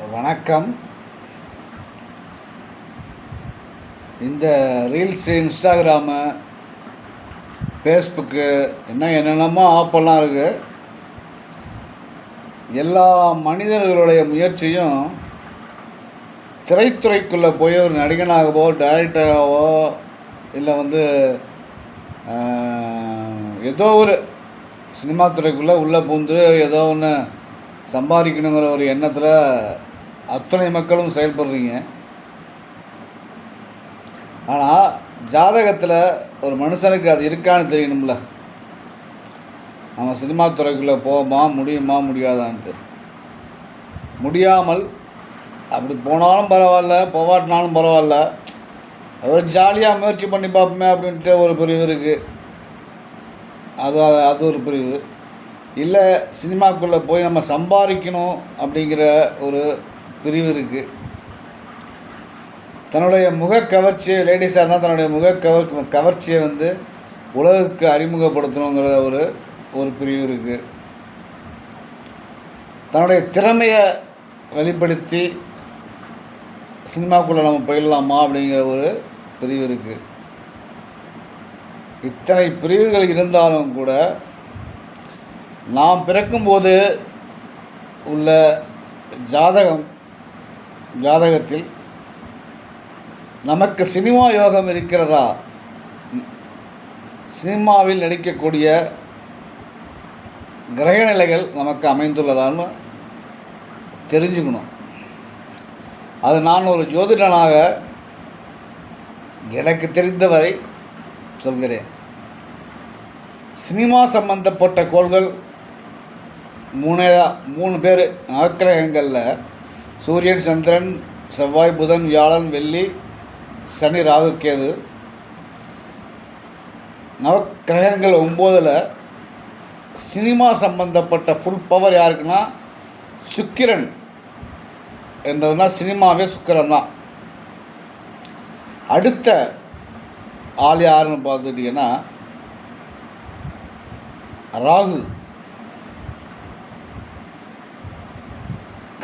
வணக்கம். இந்த reels Instagram Facebook என்ன என்னென்னமோ ஆப்பெல்லாம் இருக்குது எல்லா மனிதர்களுடைய முயற்சியும் திரைத்துறைக்குள்ளே போய் ஒரு நடிகனாகவோ டைரக்டராகவோ இல்லை வந்து ஏதோ ஒரு சினிமா துறைக்குள்ளே உள்ளே பூந்து ஏதோ ஒன்று சம்பாதிக்கணுங்கிற ஒரு எண்ணத்தில் அத்தனை மக்களும் செயல்படுறீங்க. ஆனால் ஜாதகத்தில் ஒரு மனுஷனுக்கு அது இருக்கான்னு தெரியணும்ல. நம்ம சினிமா துறைக்குள்ளே போமா முடியுமா முடியாதான்ட்டு. முடியாமல் அப்படி போனாலும் பரவாயில்ல போவாட்டினாலும் பரவாயில்ல. ஒரு ஜாலியாக முயற்சி பண்ணி பார்ப்போமே அப்படின்ட்டு ஒரு பிரிவு இருக்குது அது அது ஒரு பிரிவு. இல்லை சினிமாக்குள்ளே போய் நம்ம சம்பாதிக்கணும் அப்படிங்கிற ஒரு பிரிவு இருக்குது தன்னுடைய முக கவர்ச்சியை லேடிஸாக இருந்தால் தன்னுடைய முக கவர் கவர்ச்சியை வந்து உலகுக்கு அறிமுகப்படுத்தணுங்கிற ஒரு ஒரு பிரிவு இருக்குது தன்னுடைய திறமையை வெளிப்படுத்தி சினிமாக்குள்ளே நம்ம போயிடலாமா அப்படிங்கிற ஒரு பிரிவு இருக்குது இத்தனை பிரிவுகள் இருந்தாலும் கூட நாம் பிறக்கும்போது உள்ள ஜாதகம் ஜாதகத்தில் நமக்கு சினிமா யோகம் இருக்கிறதா? சினிமாவில் நடிக்கக்கூடிய கிரகநிலைகள் நமக்கு அமைந்துள்ளதான்னு தெரிஞ்சுக்கணும். அது நான் ஒரு ஜோதிடனாக எனக்கு தெரிந்தவரை சொல்கிறேன். சினிமா சம்பந்தப்பட்ட கோள்கள் மூணே தான் மூணு பேர் நவக்கிரகங்களில் சூரியன் சந்திரன் செவ்வாய் புதன் வியாழன் வெள்ளி சனி ராகு கேது. நவக்கிரகங்கள் ஒம்போதில் சினிமா சம்பந்தப்பட்ட ஃபுல் பவர் யாருக்குன்னா சுக்கிரன் என்றதுனா சினிமாவே சுக்கிரன் தான். அடுத்த ஆள் யாருன்னு பார்த்துட்டிங்கன்னா ராகு.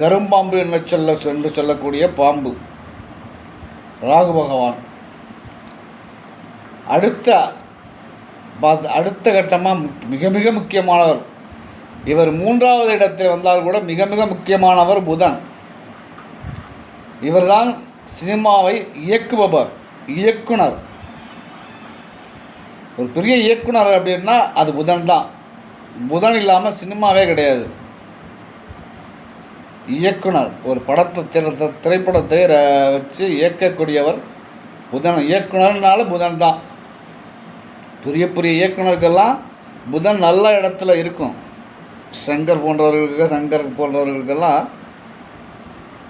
கரும்பாம்பு என்று சொல்ல என்று சொல்லக்கூடிய பாம்பு. ராகு பகவான். அடுத்த பார்த்து அடுத்த கட்டமாக மிக மிக முக்கியமானவர். இவர் மூன்றாவது இடத்தில் வந்தால் கூட மிக மிக முக்கியமானவர் புதன். இவர்தான் சினிமாவை இயக்குபவர் இயக்குனர். ஒரு பெரிய இயக்குனர் அப்படின்னா அது புதன் தான் புதன் இல்லாமல் சினிமாவே கிடையாது. இயக்குனர். ஒரு படத்தை திரை திரைப்படத்தை ர- வச்சு இயக்கக்கூடியவர் புதன். இயக்குனர்னால புதன் தான். பெரிய பெரிய இயக்குனருக்கெல்லாம் புதன் நல்ல இடத்துல இருக்கும். சங்கர் போன்றவர்களுக்கு சங்கர் போன்றவர்களுக்கெல்லாம்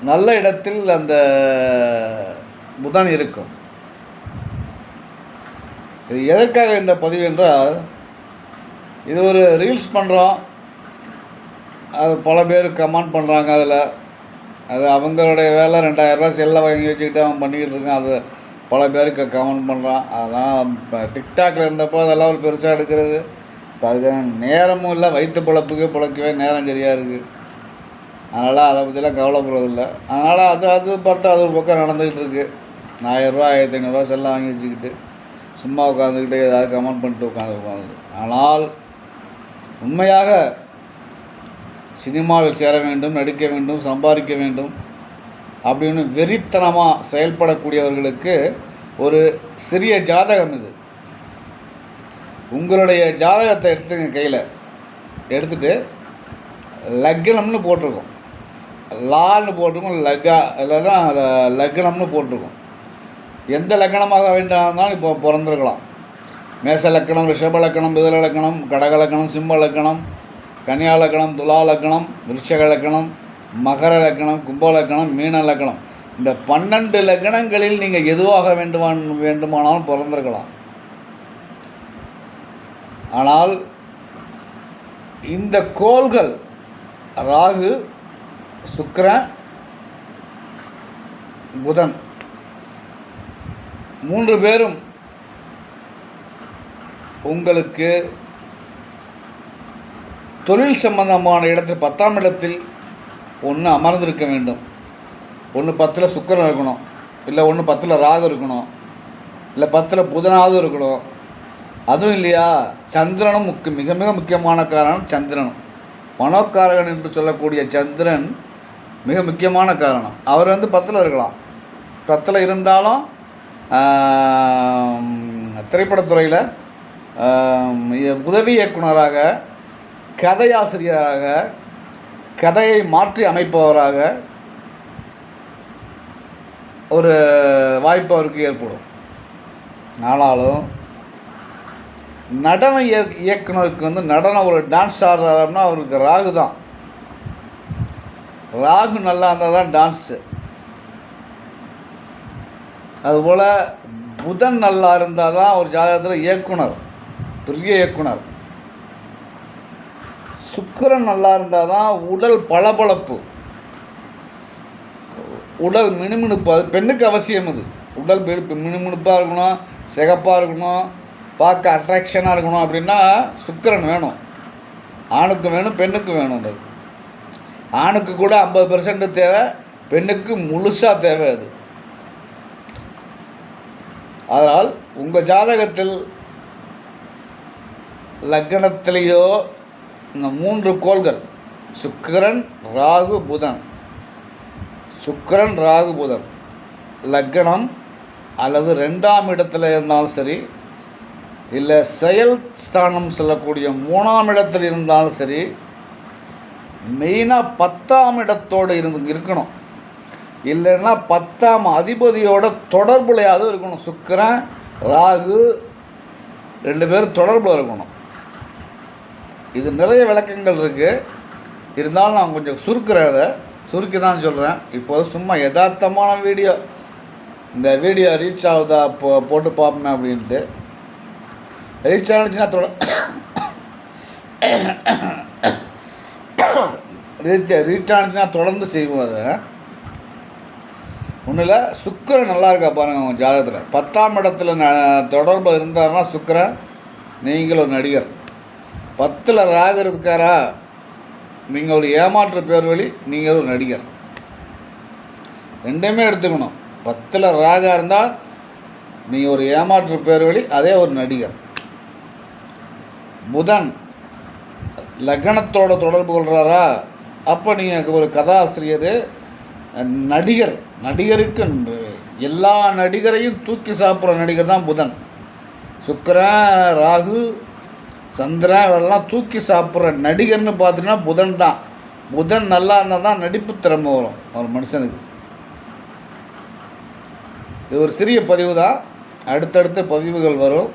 நல்ல இடத்தில் அந்த புதன் இருக்கும். இது எதற்காக இந்த பதிவு என்றால் இது ஒரு ரீல்ஸ் பண்ணுறோம் அது பல பேர் கமெண்ட் பண்ணுறாங்க அதில். அது அவங்களுடைய வேலை ரெண்டாயிரரூவா செல்லை வாங்கி வச்சுக்கிட்டு அவன் பண்ணிக்கிட்டு இருக்கான். அது பல பேருக்கு கமெண்ட் பண்ணுறான் அதெல்லாம் இப்போ டிக்டாக்ல இருந்தப்போ அதெல்லாம் ஒரு பெருசாக எடுக்கிறது. இப்போ அதுக்கு நேரமும் இல்லை வயிற்று பிழப்புக்கு பிழைக்கவே நேரம் சரியாக இருக்குது அதனால் அதை பற்றிலாம் கவலைப்படுறதில்ல அதனால் அது அது பட்டு அது ஒரு பக்கம் நடந்துக்கிட்டு இருக்குது ஆயிரரூவா ஆயிரத்தி ஐநூறுரூவா செல்லாம் வாங்கி வச்சுக்கிட்டு சும்மா உட்காந்துக்கிட்டு ஏதாவது கமெண்ட் பண்ணிட்டு உட்காந்து உட்காந்து. ஆனால் உண்மையாக சினிமாவில் சேர வேண்டும் நடிக்க வேண்டும் சம்பாதிக்க வேண்டும் அப்படின்னு வெறித்தனமாக செயல்படக்கூடியவர்களுக்கு ஒரு சிறிய ஜாதகம் இது. உங்களுடைய ஜாதகத்தை எடுத்துங்க கையில். எடுத்துகிட்டு லக்னம்னு போட்டிருக்கோம். லான்னு போட்டிருக்கோம் லக்கா இல்லைன்னா லக்னம்னு போட்டிருக்கோம். எந்த லக்கணமாக வேண்டாம்னாலும் இப்போ பிறந்திருக்கலாம். மேச லக்கணம் ரிஷப லக்கணம் மிதுன லக்கணம் கடக லக்கணம் சிம்ம லக்கணம் கன்னியா லக்கணம் துலா லக்கணம் விருஷக லக்கணம் மகர லக்கணம் கும்ப லக்கணம் மீன லக்கணம் இந்த பன்னெண்டு லக்கணங்களில் நீங்கள் எதுவாக வேண்டுமான் வேண்டுமானாலும் பிறந்திருக்கலாம். ஆனால் இந்த கோள்கள் ராகு சுக்கரன் புதன் மூன்று பேரும் உங்களுக்கு தொழில் சம்பந்தமான இடத்தில் பத்தாம் இடத்தில் ஒன்று அமர்ந்திருக்க வேண்டும். ஒன்று பத்தில் சுக்கிரன் இருக்கணும். இல்லை ஒன்று பத்தில் ராகு இருக்கணும். இல்லை பத்தில் புதனாவது இருக்கணும். அதுவும் இல்லையா? சந்திரனும் முக்கிய மிக மிக முக்கியமான காரணம் சந்திரனும் மனோக்காரகன் என்று சொல்லக்கூடிய சந்திரன் மிக முக்கியமான காரணம். அவர் வந்து பத்தில் இருக்கலாம். பத்தில் இருந்தாலும் திரைப்படத்துறையில் உதவி இயக்குனராக கதையாசிரியராக கதையை மாற்றி அமைப்பவராக ஒரு வாய்ப்பு அவருக்கு ஏற்படும். ஆனாலும் நடன இயக் இயக்குனருக்கு வந்து நடனம் ஒரு டான்ஸ் ஆடுறாருன்னா அவருக்கு ராகு தான். ராகு நல்லா இருந்தால் தான் டான்ஸு அதுபோல் புதன் நல்லா இருந்தால் தான் ஒரு ஜாதகத்தில் இயக்குனர் பெரிய இயக்குனர். சுக்கிரன் நல்லா இருந்தால் தான் உடல் பளபளப்பு. உடல் மினுமினுப்பு அது பெண்ணுக்கு அவசியம் அது. உடல் மினுமினுப்பாக இருக்கணும் சிகப்பாக இருக்கணும் பார்க்க அட்ராக்ஷனாக இருக்கணும் அப்படின்னா சுக்கிரன் வேணும். ஆணுக்கு வேணும் பெண்ணுக்கு வேணும் அது. ஆணுக்கு கூட ஐம்பது பெர்சன்ட் தேவை பெண்ணுக்கு முழுசாக தேவை அது. அதனால் உங்கள் ஜாதகத்தில் லக்னத்திலேயோ இந்த மூன்று கோள்கள். சுக்கிரன் ராகு புதன். சுக்கிரன் ராகு புதன். லக்னம் அல்லது ரெண்டாம் இடத்துல இருந்தாலும் சரி இல்லை செயல் ஸ்தானம் சொல்லக்கூடிய மூணாம் இடத்தில் இருந்தாலும் சரி மெயினாக பத்தாம் இடத்தோடு இருந்து இருக்கணும். இல்லைன்னா பத்தாம் அதிபதியோட தொடர்புலையாவது இருக்கணும். சுக்கிரன் ராகு ரெண்டு பேரும் தொடர்பில் இருக்கணும். இது நிறைய விளக்கங்கள் இருக்குது இருந்தாலும் நான் கொஞ்சம் சுருக்கிறத அதை. சுருக்கி தான் சொல்கிறேன் இப்போது சும்மா யதார்த்தமான வீடியோ. இந்த வீடியோ ரீச் ஆகுதா? போ போட்டு பார்ப்போமே அப்படின்ட்டு. ரீச் ஆனிச்சுன்னா தொட ரீச் ரீச் ஆனிச்சுன்னா தொடர்ந்து செய்வோம் அதை. ஒன்றும் இல்லை சுக்கிரன் நல்லா இருக்கா பாருங்கள் உங்கள் ஜாதகத்தில். பத்தாம் இடத்துல ந தொடர்பு இருந்தாருன்னா சுக்கரன் நீங்கள் ஒரு நடிகர். பத்தில் ராகு இருக்காரா? நீங்கள் ஒரு ஏமாற்று பேர் வழி நீங்கள் ஒரு நடிகர். ரெண்டுமே எடுத்துக்கணும். பத்தில் ராகா இருந்தால் நீங்கள் ஒரு ஏமாற்று பேர் வழி அதே ஒரு நடிகர். புதன் லக்னத்தோட தொடர்பு கொள்கிறாரா அப்போ நீங்கள் ஒரு கதாசிரியர் நடிகர். நடிகருக்கு எல்லா நடிகரையும் தூக்கி சாப்பிட்ற நடிகர் தான் புதன். சுக்கரன் ராகு சந்திரன் இவரெல்லாம் தூக்கி சாப்பிட்ற நடிகர்னு பார்த்தீங்கன்னா புதன் தான். புதன் நல்லா இருந்தால் தான் நடிப்பு திறமை வரும் ஒரு மனுஷனுக்கு. இது ஒரு சிறிய பதிவு தான். அடுத்தடுத்த பதிவுகள் வரும்.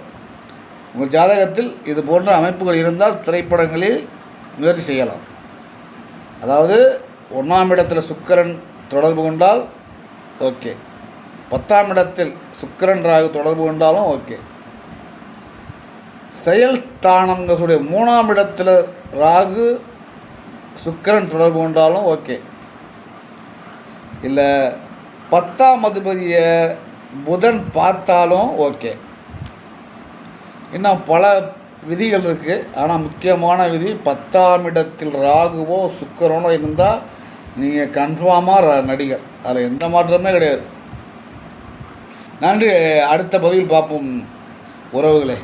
உங்கள் ஜாதகத்தில் இது போன்ற அமைப்புகள் இருந்தால் திரைப்படங்களில் முயற்சி செய்யலாம். அதாவது ஒன்றாம் இடத்தில் சுக்கிரன் தொடர்பு கொண்டால் ஓகே. பத்தாம் இடத்தில் சுக்கிரன் ராகு தொடர்பு கொண்டாலும் ஓகே. செயல் தானங்களுடைய மூணாம் இடத்துல ராகு சுக்கரன் தொடர்பு கொண்டாலும் ஓகே. இல்லை பத்தாம் அதிபதியை புதன் பார்த்தாலும் ஓகே. இன்னும் பல விதிகள் இருக்குது ஆனால் முக்கியமான விதி பத்தாம் இடத்தில் ராகுவோ சுக்கரனோ இருந்தால் நீங்கள் கன்ஃபார்மாக நடிகர். அதில் எந்த மாற்றமே கிடையாது. நன்றி. அடுத்த பதிவில் பார்ப்போம். உறவுகளே.